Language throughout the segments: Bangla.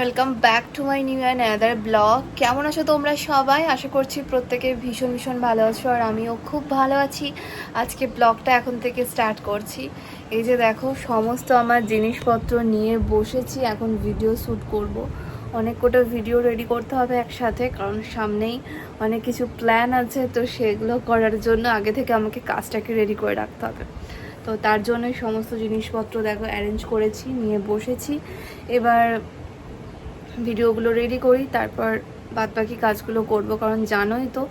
Welcome back to my new and other blog কেমন আছো তোমরা সবাই? আশা করছি প্রত্যেকে ভীষণ ভীষণ ভালো আছো আর আমিও খুব ভালো আছি। আজকে ব্লগটা এখন থেকে স্টার্ট করছি। এই যে দেখো, সমস্ত আমার জিনিসপত্র নিয়ে বসেছি, এখন ভিডিও শ্যুট করব। অনেক কটা ভিডিও রেডি করতে হবে একসাথে, কারণ সামনেই অনেক কিছু প্ল্যান আছে, তো সেগুলো করার জন্য আগে থেকে আমাকে কাজটাকে রেডি করে রাখতে হবে। তো তার জন্য সমস্ত জিনিসপত্র দেখো অ্যারেঞ্জ করেছি, নিয়ে বসেছি। এবার ভিডিওগুলো রেডি করি, তারপর বাদবাকি কাজগুলো করব, কারণ জানোই তো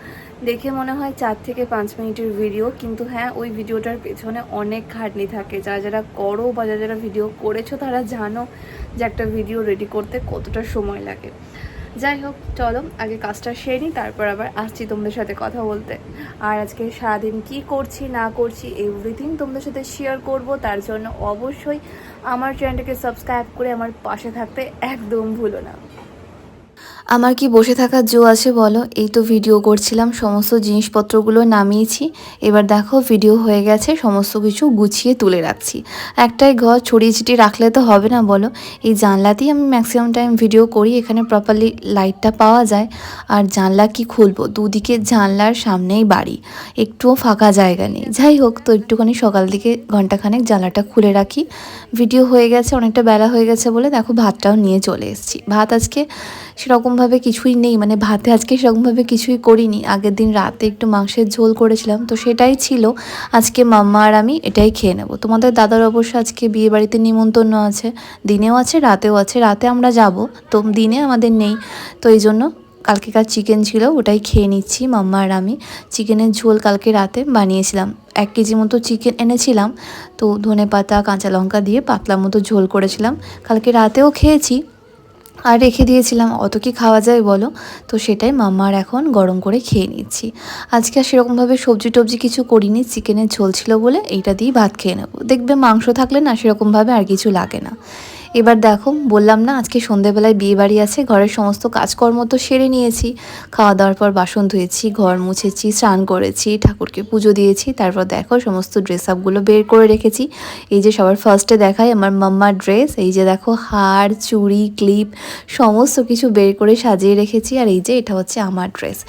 দেখে মনে হয় চার থেকে পাঁচ মিনিটের ভিডিও কিন্তু হ্যাঁ ওই ভিডিওটার পেছনে অনেক খাটনি থাকে। যারা যারা করো বা যারা যারা ভিডিও করেছ, তারা জানো যে একটা ভিডিও রেডি করতে কতটা সময় লাগে। যাই হোক, চলো, আগে কাজটা সেরে নিই, তারপর আবার আসছি তোমাদের সাথে কথা বলতে। আর আজকে সারাদিন কি করছি, না করছি এভরিথিং তোমাদের সাথে শেয়ার করব। তার জন্য অবশ্যই আমার চ্যানেলটাকে সাবস্ক্রাইব করে আমার পাশে থাকতে একদম ভুলো না। আমার কি বসে থাকার জো আছে বলো? এই তো ভিডিও করছিলাম, সমস্ত জিনিসপত্রগুলো নামিয়েছি। এবার দেখো ভিডিও হয়ে গেছে, সমস্ত কিছু গুছিয়ে তুলে রাখছি। একটাই ঘর, ছড়িয়ে ছিটিয়ে রাখলে তো হবে না বলো? এই জানলাতেই আমি ম্যাক্সিমাম টাইম ভিডিও করি, এখানে প্রপারলি লাইটটা পাওয়া যায়। আর জানলা কি খুলবো? দুদিকে জানলার সামনেই বাড়ি। একটুও ফাঁকা জায়গা নেই। যাই হোক, তো একটুখানি সকাল দিকে ঘন্টাখানেক জানলাটা খুলে রাখি। ভিডিও হয়ে গেছে, অনেকটা বেলা হয়ে গেছে বলে দেখো ভাতটাও নিয়ে চলে এসেছি। ভাত আজকে সেরকমভাবে কিছুই নেই মানে ভাতে আজকে সেরকমভাবে কিছুই করিনি। আগের দিন রাতে একটু মাংসের ঝোল করেছিলাম, তো সেটাই ছিল। আজকে মাম্মা আর আমি এটাই খেয়ে নেব। তোমাদের দাদার অবশ্য আজকে বিয়ে বাড়িতে নিমন্ত্রণ আছে, দিনেও আছে, রাতেও আছে, রাতে আমরা যাব, তো দিনে আমাদের নেই। তো এই জন্য কালকেকার চিকেন ছিল, ওটাই খেয়ে নিচ্ছি, মাম্মা আর আমি। চিকেনের ঝোল কালকে রাতে বানিয়েছিলাম। এক কেজি মতো চিকেন এনেছিলাম, তো ধনে পাতা কাঁচা লঙ্কা দিয়ে পাতলা মতো ঝোল করেছিলাম। কালকে রাতেও খেয়েছি আর রেখে দিয়েছিলাম। অত কি খাওয়া যায় বলো? তো সেটাই মামার এখন গরম করে খেয়ে নিচ্ছি। আজকে আর সেরকমভাবে সবজি টবজি কিছু করিনি। চিকেনের ঝোল ছিল বলে এইটা দিয়েই ভাত খেয়ে নেব। দেখবে মাংস থাকলে না সেরকমভাবে আর কিছু লাগে না। এবার দেখো, বললাম না আজকে সন্ধেবেলায় বিয়ে বাড়ি আছে, ঘরের সমস্ত কাজকর্ম তো সেরে নিয়েছি। খাওয়া দাওয়ার পর বাসন ধুয়েছি, ঘর মুছেছি, স্নান করেছি, ঠাকুরকে পুজো দিয়েছি, তারপর দেখো সমস্ত ড্রেস আপগুলো বের করে রেখেছি। এই যে সবার ফার্স্টে দেখাই আমার মাম্মার ড্রেস এই যে দেখো হার, চুড়ি ক্লিপ সমস্ত কিছু বের করে সাজিয়ে রেখেছি, আর এই যে এটা হচ্ছে আমার ড্রেস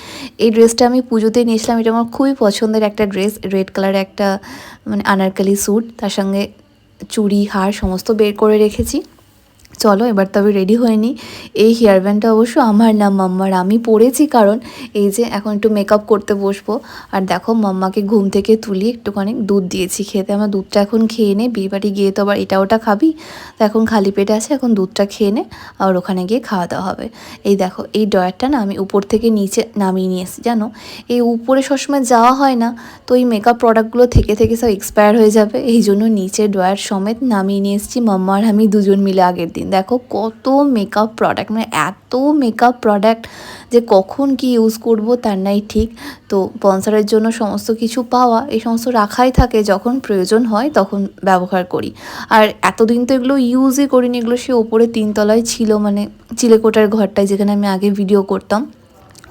এই ড্রেসটা আমি পুজোতে নিয়েছিলাম, এটা আমার খুবই পছন্দের একটা ড্রেস রেড কালারের একটা মানে আনারকালি স্যুট তার সঙ্গে চুড়ি হার সমস্ত বের করে রেখেছি। চলো, এবার তবে রেডি হয়ে নিই। এই হেয়ার ব্যান্ডটা অবশ্য আমার না, মাম্মার। আমি পরেছি কারণ এই যে এখন একটু মেকআপ করতে বসবো। আর দেখো, মাম্মাকে ঘুম থেকে তুলি, একটুখানি দুধ দিয়েছি খেতে। আমার দুধটা এখন খেয়ে নে বিয়ে বাড়ি গিয়ে তো আবার এটা ওটা খাবি। তো এখন খালি পেটে আছে, এখন দুধটা খেয়ে নে, আর ওখানে গিয়ে খাওয়া দাওয়া হবে। এই দেখো, এই ডয়ারটা না আমি উপর থেকে নিচে নামিয়ে নিয়ে এসেছি, জানো? এই উপরে সবসময় যাওয়া হয় না, তো এই মেকআপ প্রোডাক্টগুলো থেকে থেকে সব এক্সপায়ার হয়ে যাবে। এই জন্য নিচে ড্রয়ার সমেত নামিয়ে নিয়ে এসেছি, মাম্মা আর আমি দুজন মিলে আগের দিন। দেখো কত মেকআপ প্রোডাক্ট মানে এত মেকআপ প্রোডাক্ট যে কখন কি ইউজ করব তার নাই ঠিক। তো পন্সারের জন্য সমস্ত কিছু পাওয়া, এই সমস্ত রাখাই থাকে যখন প্রয়োজন হয় তখন ব্যবহার করি। আর এতদিন তো এগুলো ইউজই করিনি, এগুলো সে ওপরে তিনতলায় ছিল মানে চিলেকোটার ঘরটায় যেখানে আমি আগে ভিডিও করতাম।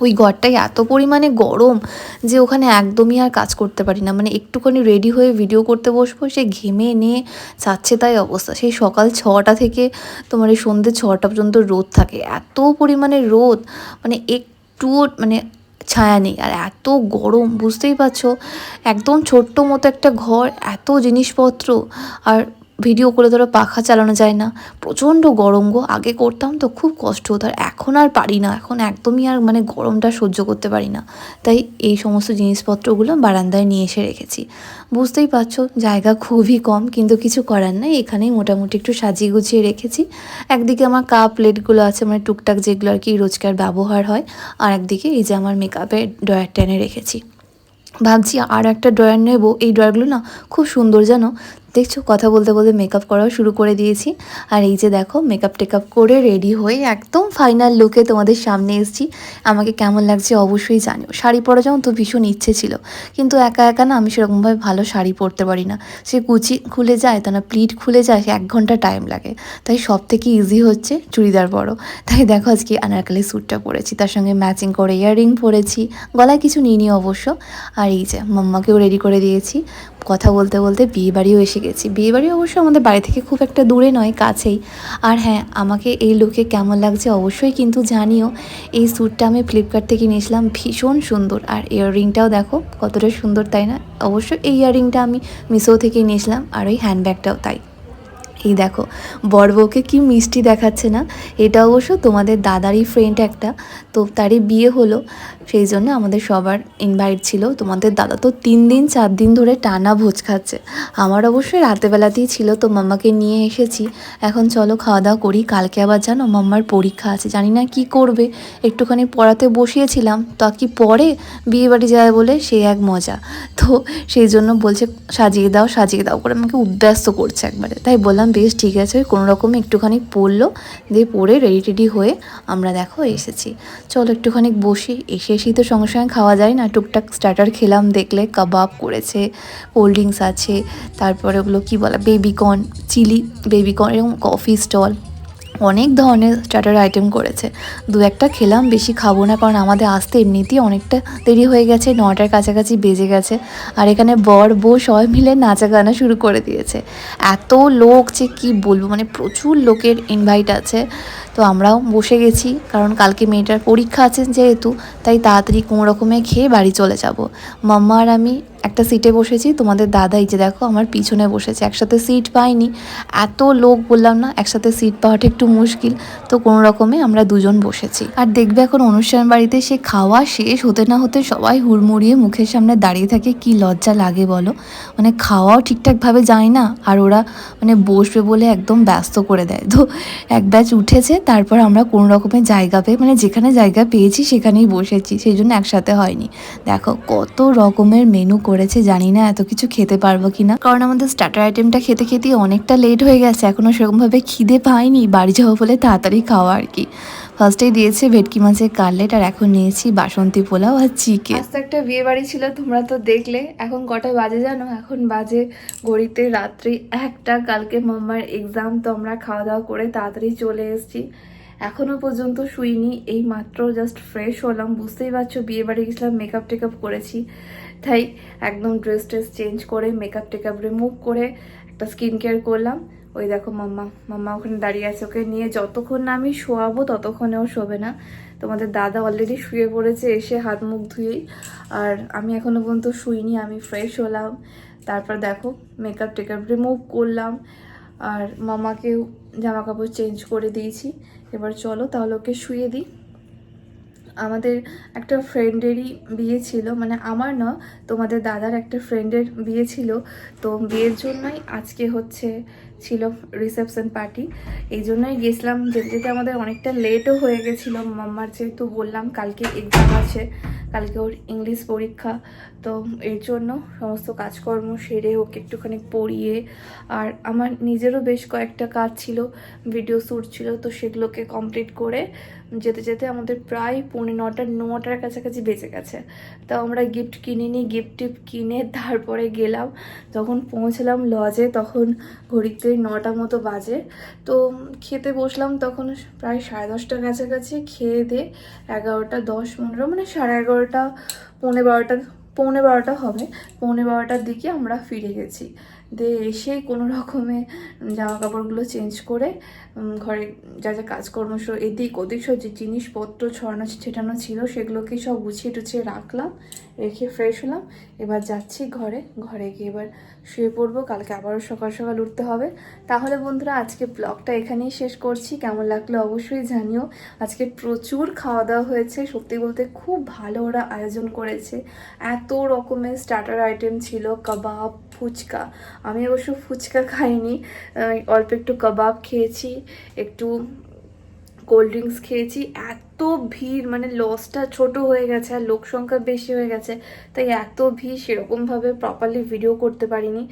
ওই ঘরটাই এত পরিমাণে গরম যে ওখানে একদমই আর কাজ করতে পারি না। মানে একটুখানি রেডি হয়ে ভিডিও করতে বসবো, সে ঘেমে নিয়ে যাচ্ছে তাই অবস্থা। সেই সকাল ছটা থেকে তোমার এই সন্ধ্যে ছটা পর্যন্ত রোদ থাকে, এত পরিমাণে রোদ। মানে একটুও মানে ছায়া নেই। আর এত গরম, বুঝতেই পারছ? একদম ছোট্ট মতো একটা ঘর, এত জিনিসপত্র। আর ভিডিও করে ধরো পাখা চালানো যায় না। প্রচণ্ড গরম গো। আগে করতাম তো খুব কষ্ট হতো। আর এখন আর পারি না। এখন একদমই আর মানে গরমটা সহ্য করতে পারি না। তাই এই সমস্ত জিনিসপত্রগুলো বারান্দায় নিয়ে এসে রেখেছি। বুঝতেই পারছ, জায়গা খুবই কম, কিন্তু কিছু করার নাই। এখানেই মোটামুটি একটু সাজিয়ে গুছিয়ে রেখেছি। একদিকে আমার কাপ প্লেটগুলো আছে মানে টুকটাক যেগুলো আর কি রোজকার ব্যবহার হয়। আর একদিকে এই যে আমার মেকআপের ড্রয়ার টেনে রেখেছি। ভাবছি আর একটা ড্রয়ার নেব। এই ড্রয়ারগুলো না খুব সুন্দর জানো? দেখছ, কথা বলতে বলতে মেকআপ করাও শুরু করে দিয়েছি। আর এই যে দেখো মেকআপ টেকআপ করে রেডি হয়ে একদম ফাইনাল লুকে তোমাদের সামনে এসেছি। আমাকে কেমন লাগছে অবশ্যই জানিও। শাড়ি পরা যেমন তো ভীষণ ইচ্ছে ছিল, কিন্তু একা একা না আমি সেরকমভাবে ভালো শাড়ি পরতে পারি না। সে কুচি খুলে যায়, তা না প্লিট খুলে যায় সে এক ঘণ্টা টাইম লাগে। তাই সব থেকে ইজি হচ্ছে চুড়িদার পরো। তাই দেখো আজকে আনারকালি স্যুটটা পরেছি, তার সঙ্গে ম্যাচিং করে ইয়াররিং পরেছি। গলায় কিছু নিইনি অবশ্য। আর এই যে মাম্মাকেও রেডি করে দিয়েছি। কথা বলতে বলতে বিয়ে বাড়িও এসে গেছি। বিয়ে বাড়ি অবশ্য আমাদের বাড়ি থেকে খুব একটা দূরে নয়, কাছেই। আর হ্যাঁ আমাকে এই লুকে কেমন লাগছে অবশ্যই কিন্তু জানিও। এই স্যুটটা আমি ফ্লিপকার্ট থেকে নিয়েছিলাম, ভীষণ সুন্দর। আর ইয়াররিংটাও দেখো, কতটা সুন্দর, তাই না? অবশ্যই এই ইয়াররিংটা আমি মিশো থেকে নিয়েছিলাম, আর ওই হ্যান্ডব্যাগটাও তাই। এই দেখো, বর বউকে কি মিষ্টি দেখাচ্ছে না? এটা অবশ্য তোমাদের দাদারই ফ্রেন্ড একটা, তো তারই বিয়ে হলো, সেই জন্য আমাদের সবার ইনভাইট ছিল। তোমাদের দাদা তো তিন দিন, চার দিন ধরে টানা ভোজ খাচ্ছে। আমার অবশ্যই রাতেবেলাতেই ছিল, তো মাম্মাকে নিয়ে এসেছি। এখন চলো খাওয়া দাওয়া করি, কালকে আবার জানো মাম্মার পরীক্ষা আছে, জানি না কি করবে। একটুখানি পড়াতে বসিয়েছিলাম, তা কি পরে বিয়ে বাড়ি যায় বলে সে এক মজা। তো সেই জন্য বলছে, সাজিয়ে দাও সাজিয়ে দাও করে আমাকে উদ্ব্যস্ত করছে একবারে। তাই বললাম বেশ, ঠিক আছে। কোনো রকমে একটুখানি পড়ল, দিয়ে পরে রেডি টেডি হয়ে আমরা দেখো এসেছি। চলো একটুখানি বসি। এসে এসেই তো সঙ্গে সঙ্গে খাওয়া যায় না। টুকটাক স্টার্টার খেলাম, দেখলে কাবাব করেছে কোল্ড ড্রিঙ্কস আছে, তারপরে ওগুলো কী বলা baby corn chilli baby corn এবং কফি স্টল অনেক ধরনের স্টার্টার আইটেম করেছে। দু একটা খেলাম, বেশি খাব না, কারণ আমাদের আসতে এমনিতেই অনেকটা দেরি হয়ে গেছে নটার কাছাকাছি বেজে গেছে। আর এখানে বর, বউ সবাই মিলে নাচা গানা শুরু করে দিয়েছে। এত লোক যে কি বলব মানে প্রচুর লোকের ইনভাইট আছে। তো আমরাও বসে গেছি, কারণ কালকে মেয়েটার পরীক্ষা আছে যেহেতু, তাই তাড়াতাড়ি কোনো রকমে খেয়ে বাড়ি চলে যাব। মাম্মা আর আমি একটা সিটে বসেছি, তোমাদের দাদা এই যে দেখো আমার পিছনে বসেছে, একসাথে সিট পাইনি। এত লোক বললাম না, একসাথে সিট পাওয়াটা একটু মুশকিল, তো কোনো রকমে আমরা দুজন বসেছি। আর দেখবে এখন অনুষ্ঠান বাড়িতে সে খাওয়া শেষ হতে না হতে সবাই হুড়মুড়িয়ে মুখের সামনে দাঁড়িয়ে থাকে, কি লজ্জা লাগে বলো? মানে খাওয়াও ঠিকঠাকভাবে যায় না, আর ওরা মানে বসবে বলে একদম ব্যস্ত করে দেয়। তো এক ব্যাচ উঠেছে তারপর আমরা কোন রকমের জায়গা পেয়ে মানে যেখানে জায়গা পেয়েছি সেখানেই বসেছি, সেই জন্য একসাথে হয়নি। দেখো কত রকমের মেনু করেছে, জানি না এত কিছু খেতে পারব কি না কারণ আমাদের স্টার্টার আইটেমটা খেতে খেতেই অনেকটা লেট হয়ে গেছে এখনও সেরকমভাবে খিদে পাইনি, বাড়ি যাব বলে তাড়াতাড়ি খাওয়া আর কি। ফার্স্টেই দিয়েছে ভেটকি মাছের কাটলেট আর এখন নিয়েছি বাসন্তী পোলাও আর চিকেন। আজ একটা বিয়ে বাড়ি ছিল, তোমরা তো দেখলে। এখন কটা বাজে জানো? এখন বাজে ঘড়িতে রাত্রি একটা। কালকে মাম্মার এক্সাম তো আমরা খাওয়া দাওয়া করে তাড়াতাড়ি চলে এসেছি। এখনও পর্যন্ত শুইনি, এই মাত্র জাস্ট ফ্রেশ হলাম। বুঝতেই পারছ বিয়ে বাড়ি গেছিলাম মেকআপ টেকআপ করেছি। তাই একদম ড্রেস ট্রেস চেঞ্জ করে মেকআপ টেকআপ রিমুভ করে একটা স্কিন কেয়ার করলাম। ওই দেখো মাম্মা মাম্মা ওখানে দাঁড়িয়ে আছে। ওকে নিয়ে যতক্ষণ না আমি শোয়াবো ততক্ষণেও শোবে না। তোমাদের দাদা অলরেডি শুয়ে পড়েছে, এসে হাত মুখ ধুয়েই। আর আমি এখনও পর্যন্ত শুইনি, আমি ফ্রেশ হলাম। তারপর দেখো মেকআপ টেকআপ রিমুভ করলাম। আর মামাকেও জামা কাপড় চেঞ্জ করে দিয়েছি। এবার চলো তাহলে ওকে শুয়ে দিই। আমাদের একটা ফ্রেন্ডেরই বিয়ে ছিল মানে আমার না, তোমাদের দাদার একটা ফ্রেন্ডের বিয়ে ছিল। তো বিয়ের জন্যই আজকে হচ্ছে ছিল রিসেপশন পার্টি এই জন্যই গেছিলাম। যেতে যেতে আমাদের অনেকটা লেটও হয়ে গেছিল। মাম্মার যেহেতু বললাম, কালকে এক্সাম আছে। কালকে ওর ইংলিশ পরীক্ষা, তো এর জন্য সমস্ত কাজকর্ম সেরে ওকে একটুখানি পড়িয়ে, আর আমার নিজেরও বেশ কয়েকটা কাজ ছিল ভিডিও শ্যুট ছিল, তো সেগুলোকে কমপ্লিট করে যেতে যেতে আমাদের প্রায় পৌনে নটা, নটার কাছাকাছি বেঁচে গেছে। তো আমরা গিফট কিনিনি গিফট টিফট কিনে তারপরে গেলাম, যখন পৌঁছলাম লজে তখন ঘড়িতে নটা মতো বাজে, তো খেতে বসলাম তখন প্রায় সাড়ে দশটার কাছাকাছি, খেয়ে দিয়ে এগারোটা দশ পনেরো মানে সাড়ে এগারোটা পৌনে বারোটা পৌনে বারোটা হবে। পৌনে বারোটার দিকে আমরা ফিরে গেছি। দিয়ে এসেই কোনো রকমে জামা কাপড়গুলো চেঞ্জ করে ঘরে যা যা কাজকর্ম সব এদিক ওদিক সব যে জিনিসপত্র ছড়ানো ছেটানো ছিল, সেগুলোকে সব গুছিয়ে টুছিয়ে রাখলাম, রেখে ফ্রেশ হলাম। এবার যাচ্ছি ঘরে ঘরে গিয়ে এবার শুয়ে পড়ব, কালকে আবারও সকাল সকাল উঠতে হবে। তাহলে বন্ধুরা, আজকে ব্লগটা এখানেই শেষ করছি। কেমন লাগল অবশ্যই জানিও। আজকে প্রচুর খাওয়া দাওয়া হয়েছে, সত্যি বলতে খুব ভালো ওরা আয়োজন করেছে। এত রকমের স্টার্টার আইটেম ছিল, কাবাব, ফুচকা আমি অবশ্য ফুচকা খাইনি অল্প একটু কাবাব খেয়েছি একটু কোল্ড ড্রিঙ্কস খেয়েছি, এত ভিড় মানে লসটা ছোট হয়ে গেছে আর লোক সংখ্যা বেশি হয়ে গেছে, তাই এত ভিড় সেরকমভাবে প্রপারলি ভিডিও করতে পারিনি,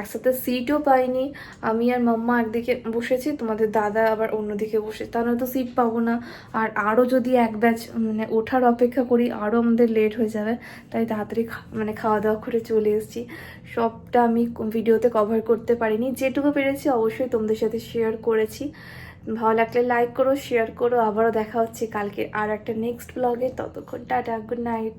একসাথে সিটও পাইনি, আমি আর মাম্মা একদিকে বসেছি, তোমাদের দাদা আবার অন্যদিকে বসে তাহলে তো সিট পাবো না, আর আরও যদি এক ব্যাচ মানে ওঠার অপেক্ষা করি আরও আমাদের লেট হয়ে যাবে, তাই তাড়াতাড়ি মানে খাওয়া দাওয়া করে চলে এসেছি, সবটা আমি ভিডিওতে কভার করতে পারিনি, যেটুকু পেরেছি অবশ্যই তোমাদের সাথে শেয়ার করেছি ভালো লাগলে লাইক করো শেয়ার করো। আবারও দেখা হচ্ছে কালকে আর একটা নেক্সট ব্লগে ততক্ষণ টাটা গুড নাইট